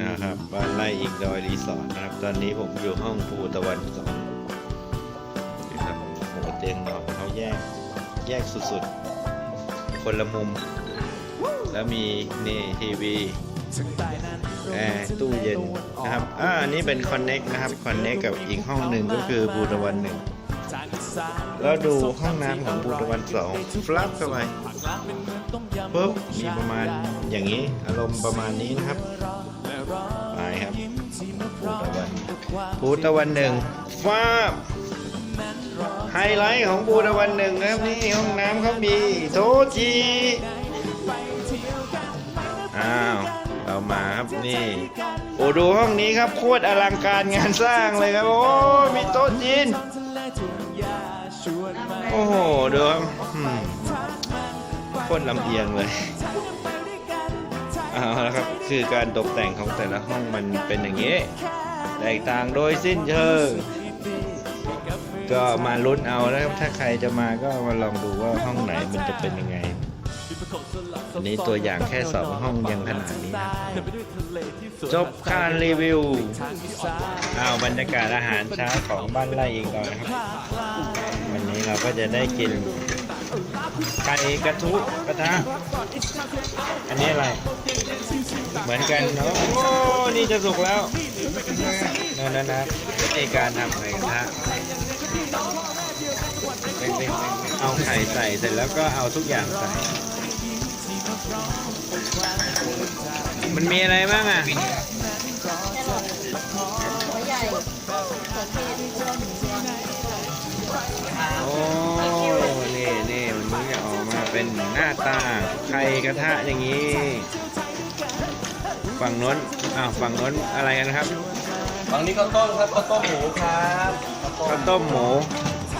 นะครับบ้านไร่อิงดอยรีสอร์ทนะครับ ตอนนี้ผมอยู่ห้องภูตะวันสองนะครับโอ้โหเตียงนอนเขาแยกแยกสุดๆ คนละมุม แล้วมีนี่ทีวีแอร์ตู้เย็นนะครับอ่าอันนี้เป็นคอนเน็กนะครับคอนเน็กกับอีกห้องหนึ่งก็คือภูตะวันหนึ่ง แล้วดูห้องน้ำของภูตะวันสองฟลับเข้าไปปุ๊บมีประมาณอย่างนี้ อารมณ์ประมาณนี้นะครับไปครับภูตะวันภูตะวันหนึ่งฟ้าบไฮไลท์ของภูตะวันหนึ่งนะครับนี่ห้องน้ำเขามีโทจีอ้าวเรามาครับนี่ โอ้ดูห้องนี้ครับโคตรอลังการงานสร้างเลยครับ โอ้ มีโต๊ะจีน โอ้โหดูครับอืมโคตรลำเอียงเลยเอาละครับคือการตกแต่งของแต่ละห้องมันเป็นอย่างนี้ แตกต่างโดยสิ้นเชิงก็มาลุ้นเอานะครับถ้าใครจะมาก็มาลองดูว่าห้องไหนมันจะเป็นยังไง อันนี้ตัวอย่างแค่สองห้องยังขนาดนี้นะจบการรีวิวเอาบรรยากาศอาหารเช้าของบ้านไร่เองก่อนนะครับ วันนี้เราก็จะได้กินไก่กระทุกระทะอันนี้อะไร เหมือนกันเนาะโอ้นี่จะสุกแล้วนั่นนะนะในการทำไก่กระทะเอาไข่ใส่เสร็จแล้วก็เอาทุกอย่างใส่ มันมีอะไรบ้างอะหัวใหญ่หัวเทศโอ้นี่นี่มันถึงจะออกมาเป็นหน้าตาไข่กระทะอย่างนี้ ฝั่งโน้น อ้าว ฝั่งโน้นอะไรกันครับ ฝั่งนี้ข้าวต้มครับข้าวต้มหมูครับข้าวต้ม ข้าวต้มหมู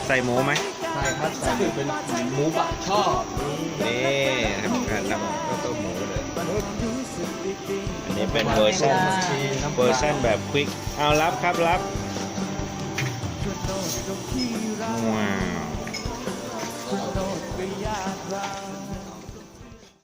ใส่หมูไหม ใช่ครับใส่เป็นหมูบักช่อนี่ทำการทำข้าวต้มหมูเลยอันนี้เป็นเวอร์ชันเวอร์ชันแบบควิกเอารับครับรับว้าว